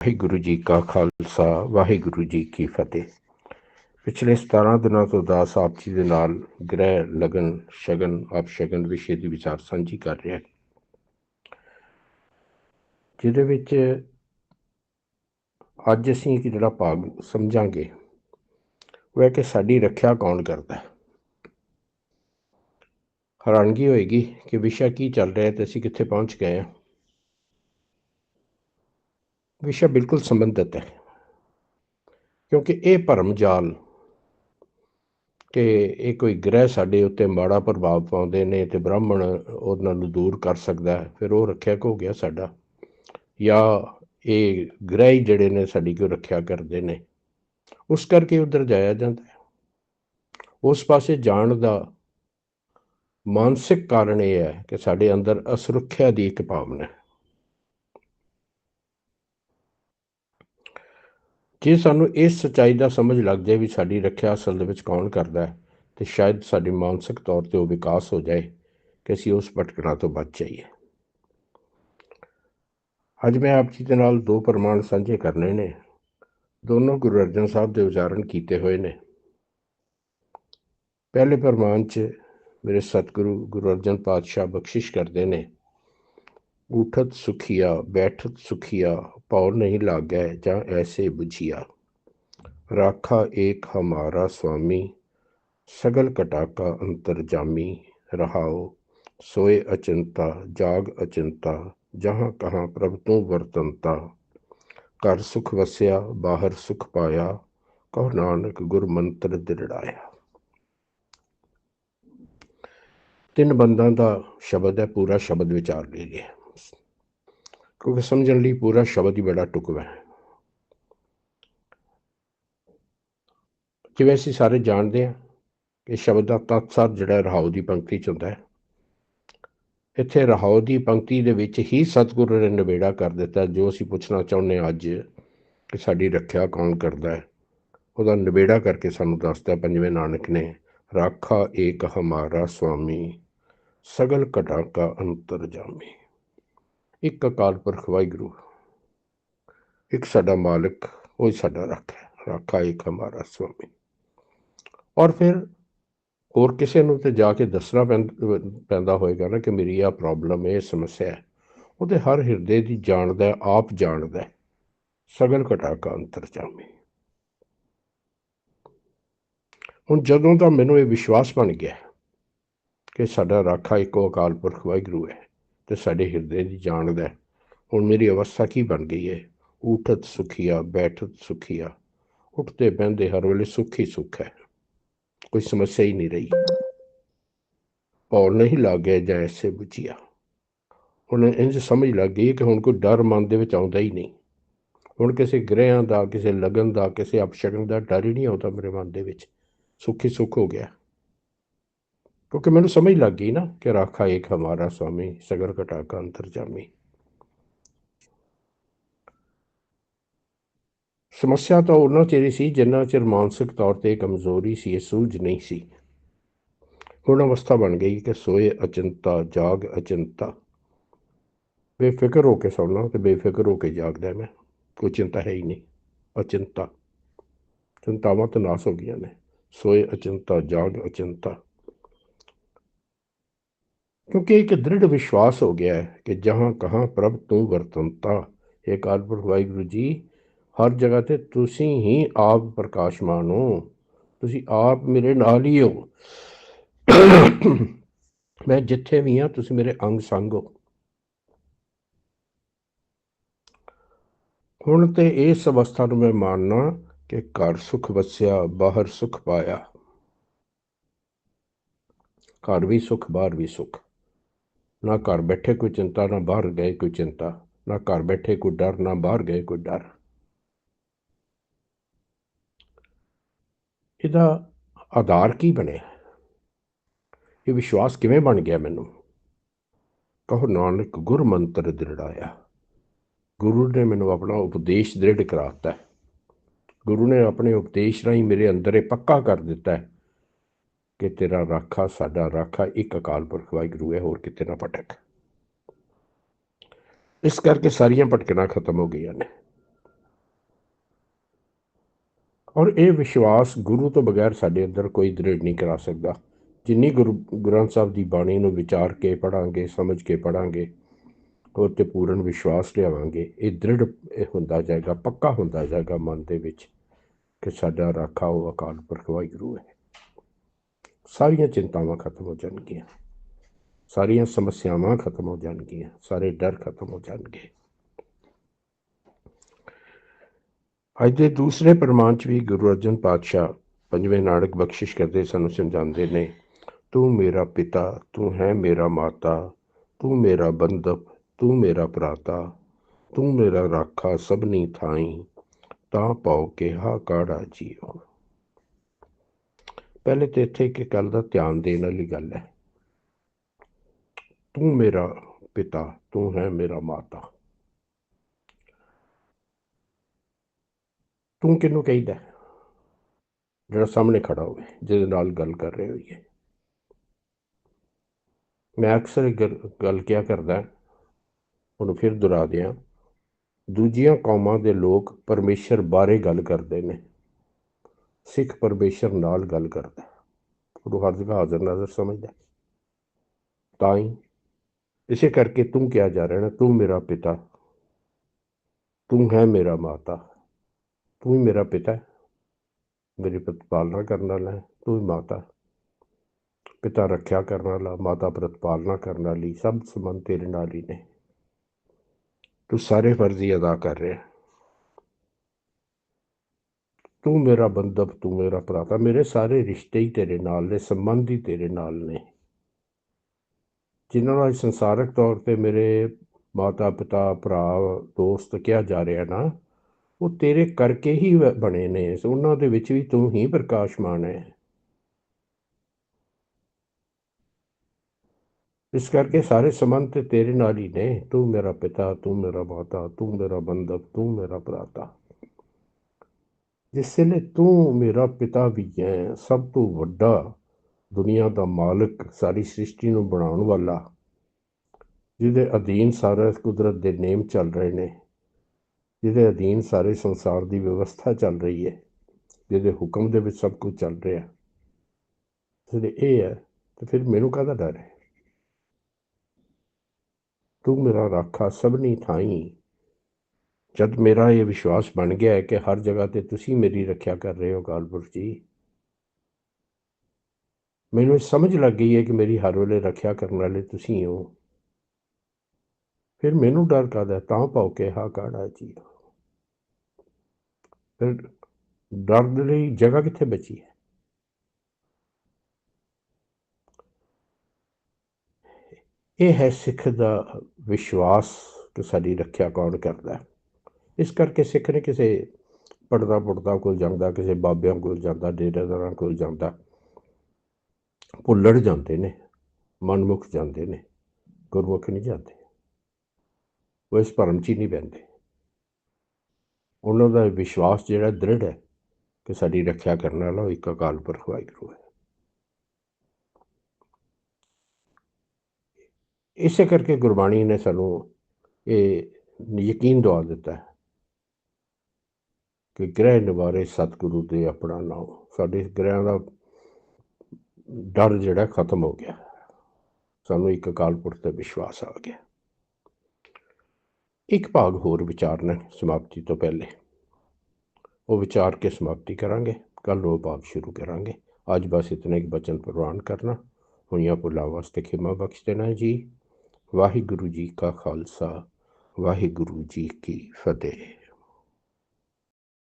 ਵਾਹਿਗੁਰੂ ਜੀ ਕਾ ਖਾਲਸਾ, ਵਾਹਿਗੁਰੂ ਜੀ ਕੀ ਫਤਿਹ। ਪਿਛਲੇ 17 ਦਿਨਾਂ ਤੋਂ ਦਾਸ ਆਪ ਜੀ ਦੇ ਨਾਲ ਗ੍ਰਹਿ, ਲਗਨ, ਸ਼ਗਨ ਆਪ ਸ਼ਗਨ ਵਿਸ਼ੇ ਦੀ ਵਿਚਾਰ ਸਾਂਝੀ ਕਰ ਰਿਹਾ ਜਿਹਦੇ ਵਿੱਚ ਅੱਜ ਅਸੀਂ ਇੱਕ ਜਿਹੜਾ ਭਾਗ ਸਮਝਾਂਗੇ, ਉਹ ਹੈ ਕਿ ਸਾਡੀ ਰੱਖਿਆ ਕੌਣ ਕਰਦਾ ਹੈ। ਹੈਰਾਨਗੀ ਹੋਏਗੀ ਕਿ ਵਿਸ਼ਾ ਕੀ ਚੱਲ ਰਿਹਾ ਤੇ ਅਸੀਂ ਕਿੱਥੇ ਪਹੁੰਚ ਗਏ ਹਾਂ। ਵਿਸ਼ਾ ਬਿਲਕੁਲ ਸੰਬੰਧਿਤ ਹੈ। ਕਿਉਂਕਿ ਇਹ ਭਰਮ ਜਾਲ ਕਿ ਇਹ ਕੋਈ ਗ੍ਰਹਿ ਸਾਡੇ ਉੱਤੇ ਮਾੜਾ ਪ੍ਰਭਾਵ ਪਾਉਂਦੇ ਨੇ ਤੇ ਬ੍ਰਾਹਮਣ ਉਹਨਾਂ ਨੂੰ ਦੂਰ ਕਰ ਸਕਦਾ ਹੈ, ਫਿਰ ਉਹ ਰੱਖਿਆ ਹੋ ਗਿਆ ਸਾਡਾ? ਜਾਂ ਇਹ ਗ੍ਰਹਿ ਹੀ ਜਿਹੜੇ ਨੇ ਸਾਡੀ ਕਿਉਂ ਰੱਖਿਆ ਕਰਦੇ ਨੇ? ਉਸ ਕਰਕੇ ਉਧਰ ਜਾਇਆ ਜਾਂਦਾ ਹੈ। ਉਸ ਪਾਸੇ ਜਾਣ ਦਾ ਮਾਨਸਿਕ ਕਾਰਨ ਇਹ ਹੈ ਕਿ ਸਾਡੇ ਅੰਦਰ ਅਸੁਰੱਖਿਆ ਦੀ ਇੱਕ ਭਾਵਨਾ ਹੈ। ਜੇ ਸਾਨੂੰ ਇਸ ਸਚਾਈ ਦਾ ਸਮਝ ਲੱਗ ਜਾਏ ਵੀ ਸਾਡੀ ਰੱਖਿਆ ਅਸਲ ਦੇ ਵਿੱਚ ਕੌਣ ਕਰਦਾ ਹੈ, ਤੇ ਸ਼ਾਇਦ ਸਾਡੀ ਮਾਨਸਿਕ ਤੌਰ ਤੇ ਉਹ ਵਿਕਾਸ ਹੋ ਜਾਏ ਕਿ ਅਸੀਂ ਉਸ ਭਟਕਣਾ ਤੋਂ ਬਚ ਜਾਈਏ। ਅੱਜ ਮੈਂ ਆਪ ਜੀ ਦੇ ਨਾਲ ਦੋ ਪ੍ਰਮਾਣ ਸਾਂਝੇ ਕਰਨੇ ਨੇ। ਦੋਨੋਂ ਗੁਰੂ ਅਰਜਨ ਸਾਹਿਬ ਦੇ ਉਚਾਰਨ ਕੀਤੇ ਹੋਏ ਨੇ। ਪਹਿਲੇ ਪ੍ਰਮਾਣ 'ਚ ਮੇਰੇ ਸਤਿਗੁਰੂ ਗੁਰੂ ਅਰਜਨ ਪਾਤਸ਼ਾਹ ਬਖਸ਼ਿਸ਼ ਕਰਦੇ ਨੇ ਉਠਤ ਸੁਖੀਆ, ਬੈਠਤ ਸੁਖੀਆ ਪੌਰ ਨਹੀਂ लागै ਜਾਂ ਐਸੇ ਬੁਝਿਆ। ਰਾਖਾ ਏਕ ਹਮਾਰਾ ਸੁਆਮੀ ਸਗਲ ਕਟਾਕਾ ਅੰਤਰ ਜਾਮੀ। ਰਹਾਓ ਸੋਏ ਅਚਿੰਤਾ, ਜਾਗ ਅਚਿੰਤਾ, ਜਹਾਂ ਕਹਾਂ ਪ੍ਰਭ ਤੂੰ ਵਰਤੰਤਾ। ਘਰ ਸੁਖ ਵਸਿਆ, ਬਾਹਰ ਸੁਖ ਪਾਇਆ ਕਹੋ ਨਾਨਕ ਗੁਰ ਮੰਤਰ ਦਿੜਾਇਆ ਤਿੰਨ ਬੰਦਾਂ ਦਾ ਸ਼ਬਦ ਹੈ, ਪੂਰਾ ਸ਼ਬਦ ਵਿਚਾਰ ਲਈਏ ਕਿਉਂਕਿ ਸਮਝਣ ਲਈ ਪੂਰਾ ਸ਼ਬਦ ਹੀ ਬੜਾ ਟੁਕਵਾ ਹੈ। ਜਿਵੇਂ ਅਸੀਂ ਸਾਰੇ ਜਾਣਦੇ ਹਾਂ ਕਿ ਸ਼ਬਦ ਦਾ ਤਤਸਰ ਜਿਹੜਾ ਰਹਾਉ ਦੀ ਪੰਕਤੀ ਚ ਹੁੰਦਾ ਹੈ। ਇੱਥੇ ਰਹਾਉ ਦੀ ਪੰਕਤੀ ਦੇ ਵਿੱਚ ਹੀ ਸਤਿਗੁਰੂ ਨੇ ਨਿਬੇੜਾ ਕਰ ਦਿੱਤਾ, ਜੋ ਅਸੀਂ ਪੁੱਛਣਾ ਚਾਹੁੰਦੇ ਹਾਂ ਅੱਜ ਕਿ ਸਾਡੀ ਰੱਖਿਆ ਕੌਣ ਕਰਦਾ ਹੈ। ਉਹਦਾ ਨਿਬੇੜਾ ਕਰਕੇ ਸਾਨੂੰ ਦੱਸਦਾ, ਪੰਜਵੇਂ ਨਾਨਕ ਨੇ, ਰਾਖਾ ਏਕ ਹਮਾਰਾ ਸੁਆਮੀ ਸਗਲ ਘਟਾ ਕਾ ਅੰਤਰ ਜਾਮੀ। ਇੱਕ ਅਕਾਲ ਪੁਰਖ ਵਾਹਿਗੁਰੂ, ਇੱਕ ਸਾਡਾ ਮਾਲਕ, ਉਹ ਸਾਡਾ ਰੱਖਾ ਰੱਖਾ ਇੱਕ ਹਮਾਰਾ ਸੁਆਮੀ ਔਰ ਫਿਰ ਹੋਰ ਕਿਸੇ ਨੂੰ ਤੇ ਜਾ ਕੇ ਦੱਸਣਾ ਪੈਂਦਾ ਹੋਏਗਾ ਨਾ ਕਿ ਮੇਰੀ ਆ ਪ੍ਰੋਬਲਮ ਹੈ ਇਹ ਸਮੱਸਿਆ ਹੈ। ਉਹਦੇ ਹਰ ਹਿਰਦੇ ਦੀ ਜਾਣਦਾ ਆਪ ਜਾਣਦਾ ਸਗਲ ਘਟਾ ਕਾ ਅੰਤਰ ਜਾਮੀ। ਹੁਣ ਜਦੋਂ ਤਾਂ ਮੈਨੂੰ ਇਹ ਵਿਸ਼ਵਾਸ ਬਣ ਗਿਆ ਕਿ ਸਾਡਾ ਰਾਖਾ ਇੱਕੋ ਅਕਾਲ ਪੁਰਖ ਵਾਹਿਗੁਰੂ ਹੈ ਤੇ ਸਾਡੇ ਹਿਰਦੇ ਦੀ ਜਾਣਦਾ। ਹੁਣ ਮੇਰੀ ਅਵਸਥਾ ਕੀ ਬਣ ਗਈ ਹੈ ਉਠਤ ਸੁਖੀਆ, ਬੈਠਤ ਸੁਖੀਆ। ਉੱਠਦੇ ਬਹਿੰਦੇ ਹਰ ਵੇਲੇ ਸੁਖੀ ਸੁੱਖ ਹੈ। ਕੋਈ ਸਮੱਸਿਆ ਹੀ ਨਹੀਂ ਰਹੀ। ਔਰ ਨਹੀਂ ਲੱਗੇ ਜੈਸੇ ਬੁਝਿਆ। ਹੁਣ ਇੰਜ ਸਮਝ ਲੱਗ ਗਈ ਕਿ ਹੁਣ ਕੋਈ ਡਰ ਮਨ ਦੇ ਵਿੱਚ ਆਉਂਦਾ ਹੀ ਨਹੀਂ। ਹੁਣ ਕਿਸੇ ਗ੍ਰਹਿਆਂ ਦਾ, ਕਿਸੇ ਲਗਨ ਦਾ, ਕਿਸੇ ਅਪਸ਼ਗਨ ਦਾ ਡਰ ਹੀ ਨਹੀਂ ਆਉਂਦਾ ਮੇਰੇ ਮਨ ਦੇ ਵਿੱਚ। ਸੁੱਖੀ ਸੁੱਖ ਹੋ ਗਿਆ। ਕਿਉਂਕਿ ਮੈਨੂੰ ਸਮਝ ਲੱਗ ਗਈ ਨਾ ਕਿ ਰਾਖਾ ਇੱਕ ਹਮਾਰਾ ਸੁਆਮੀ ਸਗਰ ਘਟਾ ਕਾ ਅੰਤਰ ਜਾਮੀ। ਸਮੱਸਿਆ ਤਾਂ ਉਹਨਾਂ ਚਿਰ ਸੀ ਜਿੰਨਾ ਚਿਰ ਮਾਨਸਿਕ ਤੌਰ ਤੇ ਕਮਜ਼ੋਰੀ ਸੀ, ਇਹ ਸੂਝ ਨਹੀਂ ਸੀ। ਹੁਣ ਅਵਸਥਾ ਬਣ ਗਈ ਕਿ ਸੋਏ ਅਚਿੰਤਾ, ਜਾਗ ਅਚਿੰਤਾ। ਬੇਫਿਕਰ ਹੋ ਕੇ ਸੌਣਾ ਤੇ ਬੇਫਿਕਰ ਹੋ ਕੇ ਜਾਗਦਾ ਮੈਂ, ਕੋਈ ਚਿੰਤਾ ਹੈ ਹੀ ਨਹੀਂ, ਅਚਿੰਤਾ। ਚਿੰਤਾਵਾਂ ਤਾਂ ਨਾਸ ਹੋ ਗਈਆਂ ਨੇ, ਸੋਏ ਅਚਿੰਤਾ, ਜਾਗ ਅਚਿੰਤਾ। ਕਿਉਂਕਿ ਇੱਕ ਦ੍ਰਿੜ ਵਿਸ਼ਵਾਸ ਹੋ ਗਿਆ ਹੈ ਕਿ ਜਹਾਂ ਕਹਾਂ ਪ੍ਰਭ ਤੂੰ ਵਰਤੰਤਾ। ਇਹ ਕਾਲਪੁਰ ਵਾਹਿਗੁਰੂ ਜੀ, ਹਰ ਜਗ੍ਹਾ ਤੇ ਤੁਸੀਂ ਹੀ ਆਪ ਪ੍ਰਕਾਸ਼ਮਾਨ ਹੋ। ਤੁਸੀਂ ਆਪ ਮੇਰੇ ਨਾਲ ਹੀ ਹੋ। ਮੈਂ ਜਿੱਥੇ ਵੀ ਹਾਂ, ਤੁਸੀਂ ਮੇਰੇ ਅੰਗ ਸੰਗ ਹੋ। ਹੁਣ ਤੇ ਇਸ ਅਵਸਥਾ ਨੂੰ ਮੈਂ ਮੰਨਣਾ ਕਿ ਘਰ ਸੁਖ ਵਸਿਆ, ਬਾਹਰ ਸੁਖ ਪਾਇਆ। ਘਰ ਵੀ ਸੁਖ, ਬਾਹਰ ਵੀ ਸੁਖ। ਨਾ ਘਰ ਬੈਠੇ ਕੋਈ ਚਿੰਤਾ, ਨਾ ਬਾਹਰ ਗਏ ਕੋਈ ਚਿੰਤਾ, ਨਾ ਘਰ ਬੈਠੇ ਕੋਈ ਡਰ, ਨਾ ਬਾਹਰ ਗਏ ਕੋਈ ਡਰ। ਇਹਦਾ ਆਧਾਰ ਕੀ ਬਣਿਆ ਇਹ ਵਿਸ਼ਵਾਸ ਕਿਵੇਂ ਬਣ ਗਿਆ ਮੈਨੂੰ? ਕਹੋ ਨਾਨਕ ਗੁਰ ਮੰਤਰ ਦ੍ਰਿੜਾਇਆ। ਗੁਰੂ ਨੇ ਮੈਨੂੰ ਆਪਣਾ ਉਪਦੇਸ਼ ਦ੍ਰਿੜ ਕਰਾਤਾ। ਗੁਰੂ ਨੇ ਆਪਣੇ ਉਪਦੇਸ਼ ਰਾਹੀਂ ਮੇਰੇ ਅੰਦਰ ਇਹ ਪੱਕਾ ਕਰ ਦਿੱਤਾ ਹੈ। ਕਿ ਤੇਰਾ ਰਾਖਾ, ਸਾਡਾ ਰਾਖਾ, ਇੱਕ ਅਕਾਲ ਪੁਰਖ ਵਾਹਿਗੁਰੂ ਹੈ, ਹੋਰ ਕਿਤੇ ਨਾ ਭਟਕ। ਇਸ ਕਰਕੇ ਸਾਰੀਆਂ ਭਟਕਣਾ ਖਤਮ ਹੋ ਗਈਆਂ ਨੇ। ਔਰ ਇਹ ਵਿਸ਼ਵਾਸ ਗੁਰੂ ਤੋਂ ਬਗੈਰ ਸਾਡੇ ਅੰਦਰ ਕੋਈ ਦ੍ਰਿੜ ਨਹੀਂ ਕਰਾ ਸਕਦਾ। ਜਿੰਨੀ ਗੁਰੂ ਗ੍ਰੰਥ ਸਾਹਿਬ ਦੀ ਬਾਣੀ ਨੂੰ ਵਿਚਾਰ ਕੇ ਪੜਾਂਗੇ ਸਮਝ ਕੇ ਪੜਾਂਗੇ ਉਹ ਤੇ ਪੂਰਨ ਵਿਸ਼ਵਾਸ ਲਿਆਵਾਂਗੇ, ਇਹ ਦ੍ਰਿੜ ਇਹ ਹੁੰਦਾ ਜਾਏਗਾ, ਪੱਕਾ ਹੁੰਦਾ ਜਾਏਗਾ ਮਨ ਦੇ ਵਿੱਚ ਕਿ ਸਾਡਾ ਰਾਖਾ ਉਹ ਅਕਾਲ ਪੁਰਖ ਵਾਹਿਗੁਰੂ ਹੈ। ਸਾਰੀਆਂ ਚਿੰਤਾਵਾਂ ਖਤਮ ਹੋ ਜਾਣਗੀਆਂ। ਸਾਰੀਆਂ ਸਮੱਸਿਆਵਾਂ ਖਤਮ ਹੋ ਜਾਣਗੀਆਂ। ਸਾਰੇ ਡਰ ਖਤਮ ਹੋ ਜਾਣਗੇ। ਅੱਜ ਦੇ ਦੂਸਰੇ ਪ੍ਰਮਾਣ ਚ ਵੀ ਗੁਰੂ ਅਰਜਨ ਪਾਤਸ਼ਾਹ ਪੰਜਵੇਂ ਨਾਨਕ ਬਖਸ਼ਿਸ਼ ਕਰਦੇ ਸਾਨੂੰ ਸਮਝਾਉਂਦੇ ਨੇ ਤੂੰ ਮੇਰਾ ਪਿਤਾ, ਤੂੰ ਹੈ ਮੇਰਾ ਮਾਤਾ, ਤੂੰ ਮੇਰਾ ਬੰਧਪ ਤੂੰ ਮੇਰਾ ਭਰਾਤਾ, ਤੂੰ ਮੇਰਾ ਰਾਖਾ ਸਭਨੀ ਥਾਈ, ਤਾਂ ਪਾਉ ਹਾ ਕਾੜਾ ਜੀਓ। ਪਹਿਲੇ ਤੇ ਇੱਥੇ ਇੱਕ ਗੱਲ ਦਾ ਧਿਆਨ ਦੇਣ ਵਾਲੀ ਗੱਲ ਹੈ। ਤੂੰ ਮੇਰਾ ਪਿਤਾ, ਤੂੰ ਹੈ ਮੇਰਾ ਮਾਤਾ। ਤੂੰ ਕਿਹਨੂੰ ਕਹਿੰਦਾ ਜਿਹੜਾ ਸਾਹਮਣੇ ਖੜਾ ਹੋਵੇ, ਜਿਹਦੇ ਨਾਲ ਗੱਲ ਕਰ ਰਹੇ ਹੋਈਏ। ਮੈਂ ਅਕਸਰ ਗੱਲ ਗੱਲ ਕਿਆ ਕਰਦਾ ਉਹਨੂੰ ਫਿਰ ਦੁਹਰਾ ਦਿਆਂ ਦੂਜੀਆਂ ਕੌਮਾਂ ਦੇ ਲੋਕ ਪਰਮੇਸ਼ਰ ਬਾਰੇ ਗੱਲ ਕਰਦੇ ਨੇ। ਸਿੱਖ ਪਰਮੇਸ਼ਰ ਨਾਲ ਗੱਲ ਕਰਦਾ। ਉਹਨੂੰ ਹਰ ਜਗ੍ਹਾ ਹਾਜ਼ਰ ਨਾਜ਼ਰ ਸਮਝਦਾ ਤਾਂ ਹੀ ਇਸੇ ਕਰਕੇ ਤੂੰ ਕਿਹਾ ਜਾ ਰਿਹਾ ਨਾ, ਤੂੰ ਮੇਰਾ ਪਿਤਾ, ਤੂੰ ਹੈ ਮੇਰਾ ਮਾਤਾ, ਤੂੰ ਹੀ ਮੇਰਾ ਪਿਤਾ ਹੈ। ਮੇਰੀ ਪ੍ਰਤਪਾਲਨਾ ਕਰਨ ਵਾਲਾ ਹੈ, ਤੂੰ ਹੀ ਮਾਤਾ ਪਿਤਾ ਰੱਖਿਆ ਕਰਨ ਵਾਲਾ, ਮਾਤਾ ਪ੍ਰਤਪਾਲਨਾ ਕਰਨ ਵਾਲੀ, ਸਭ ਸੰਬੰਧ ਤੇਰੇ ਨਾਲ ਹੀ ਨੇ। ਤੂੰ ਸਾਰੇ ਫਰਜ਼ੀ ਅਦਾ ਕਰ ਰਿਹਾ ਤੂੰ ਮੇਰਾ ਬੰਧਪ ਤੂੰ ਮੇਰਾ ਭਰਾਤਾ ਮੇਰੇ ਸਾਰੇ ਰਿਸ਼ਤੇ ਹੀ ਤੇਰੇ ਨਾਲ ਨੇ, ਸੰਬੰਧ ਹੀ ਤੇਰੇ ਨਾਲ ਨੇ। ਜਿਨ੍ਹਾਂ ਨਾਲ ਸੰਸਾਰਕ ਤੌਰ ਤੇ ਮੇਰੇ ਮਾਤਾ ਪਿਤਾ ਭਰਾ, ਦੋਸਤ ਕਿਹਾ ਜਾ ਰਿਹਾ ਨਾ, ਉਹ ਤੇਰੇ ਕਰਕੇ ਹੀ ਬਣੇ ਨੇ। ਉਹਨਾਂ ਦੇ ਵਿੱਚ ਵੀ ਤੂੰ ਹੀ ਪ੍ਰਕਾਸ਼ਮਾਨ ਹੈ। ਇਸ ਕਰਕੇ ਸਾਰੇ ਸੰਬੰਧ ਤੇ ਤੇਰੇ ਨਾਲ ਹੀ ਨੇ। ਤੂੰ ਮੇਰਾ ਪਿਤਾ, ਤੂੰ ਮੇਰਾ ਮਾਤਾ, ਤੂੰ ਮੇਰਾ ਬੰਧਪ ਤੂੰ ਮੇਰਾ ਭਰਾਤਾ ਜਿਸ ਲਈ ਤੂੰ ਮੇਰਾ ਪਿਤਾ ਵੀ ਹੈ, ਸਭ ਤੋਂ ਵੱਡਾ ਦੁਨੀਆ ਦਾ ਮਾਲਕ ਸਾਰੀ ਸ੍ਰਿਸ਼ਟੀ ਨੂੰ ਬਣਾਉਣ ਵਾਲਾ, ਜਿਹਦੇ ਅਧੀਨ ਸਾਰਾ ਕੁਦਰਤ ਦੇ ਨੇਮ ਚੱਲ ਰਹੇ ਨੇ, ਜਿਹਦੇ ਅਧੀਨ ਸਾਰੇ ਸੰਸਾਰ ਦੀ ਵਿਵਸਥਾ ਚੱਲ ਰਹੀ ਹੈ, ਜਿਹਦੇ ਹੁਕਮ ਦੇ ਵਿੱਚ ਸਭ ਕੁਝ ਚੱਲ ਰਿਹਾ। ਜਿਹਦੇ ਇਹ ਹੈ, ਤੇ ਫਿਰ ਮੈਨੂੰ ਕਾਹਦਾ ਡਰ ਹੈ? ਤੂੰ ਮੇਰਾ ਰਾਖਾ ਸਭਨੀ ਥਾਈ ਜਦ ਮੇਰਾ ਇਹ ਵਿਸ਼ਵਾਸ ਬਣ ਗਿਆ ਹੈ ਕਿ ਹਰ ਜਗ੍ਹਾ ਤੇ ਤੁਸੀਂ ਮੇਰੀ ਰੱਖਿਆ ਕਰ ਰਹੇ ਹੋ ਕਾਲਪੁਰ ਜੀ, ਮੈਨੂੰ ਇਹ ਸਮਝ ਲੱਗ ਗਈ ਹੈ ਕਿ ਮੇਰੀ ਹਰ ਵੇਲੇ ਰੱਖਿਆ ਕਰਨ ਵਾਲੇ ਤੁਸੀਂ ਹੋ। ਫਿਰ ਮੈਨੂੰ ਡਰ ਕਾਹਦਾ ਤਾਂ ਪਾਉ ਕੇ ਹਾ ਕਾੜਾ ਜੀ। ਫਿਰ ਡਰ ਦੇ ਲਈ ਜਗ੍ਹਾ ਕਿੱਥੇ ਬਚੀ ਹੈ? ਇਹ ਹੈ ਸਿੱਖ ਦਾ ਵਿਸ਼ਵਾਸ ਕਿ ਸਾਡੀ ਰੱਖਿਆ ਕੌਣ ਕਰਦਾ ਹੈ? ਇਸ ਕਰਕੇ ਸਿੱਖ ਨੇ ਕਿਸੇ ਪੜਦਾ ਪੁੜਦਾ ਕੋਲ ਜਾਂਦਾ, ਕਿਸੇ ਬਾਬਿਆਂ ਕੋਲ ਜਾਂਦਾ, ਡੇਰਾਦਾਰਾਂ ਕੋਲ ਜਾਂਦਾ, ਭੁੱਲੜ ਜਾਂਦੇ ਨੇ, ਮਨਮੁਖ ਜਾਂਦੇ ਨੇ, ਗੁਰਮੁਖ ਨਹੀਂ ਜਾਂਦੇ। ਉਹ ਇਸ ਭਰਮ 'ਚ ਹੀ ਨਹੀਂ ਬਹਿੰਦੇ। ਉਹਨਾਂ ਦਾ ਵਿਸ਼ਵਾਸ ਜਿਹੜਾ ਦ੍ਰਿੜ ਹੈ ਕਿ ਸਾਡੀ ਰੱਖਿਆ ਕਰਨ ਵਾਲਾ ਉਹ ਇੱਕ ਅਕਾਲ ਪੁਰਖ ਵਾਹਿਗੁਰੂ ਹੈ। ਇਸੇ ਕਰਕੇ ਗੁਰਬਾਣੀ ਨੇ ਸਾਨੂੰ ਇਹ ਯਕੀਨ ਦਵਾ ਦਿੱਤਾ ਹੈ ਕਿ ਗ੍ਰਹਿ ਨਿਵਾਰੇ ਸਤਿਗੁਰੂ ਦੇ ਆਪਣਾ ਨਾਮ, ਸਾਡੇ ਗ੍ਰਹਿਾਂ ਦਾ ਡਰ ਜਿਹੜਾ ਖਤਮ ਹੋ ਗਿਆ। ਸਾਨੂੰ ਇੱਕ ਅਕਾਲ ਪੁਰਖ ਤੇ ਵਿਸ਼ਵਾਸ ਆ ਗਿਆ। ਇੱਕ ਭਾਗ ਹੋਰ ਵਿਚਾਰਨਾ ਸਮਾਪਤੀ ਤੋਂ ਪਹਿਲੇ। ਉਹ ਵਿਚਾਰ ਕੇ ਸਮਾਪਤੀ ਕਰਾਂਗੇ। ਕੱਲ ਉਹ ਭਾਗ ਸ਼ੁਰੂ ਕਰਾਂਗੇ। ਅੱਜ ਬਸ ਇਤਨਾ ਇੱਕ ਬਚਨ ਪ੍ਰਵਾਨ ਕਰਨਾ। ਹੋਈਆਂ ਭੁੱਲਾਂ ਵਾਸਤੇ ਖਿਮਾ ਬਖਸ਼ ਦੇਣਾ ਜੀ। ਵਾਹਿਗੁਰੂ ਜੀ ਕਾ ਖਾਲਸਾ। ਵਾਹਿਗੁਰੂ ਜੀ ਕੀ ਫਤਿਹ।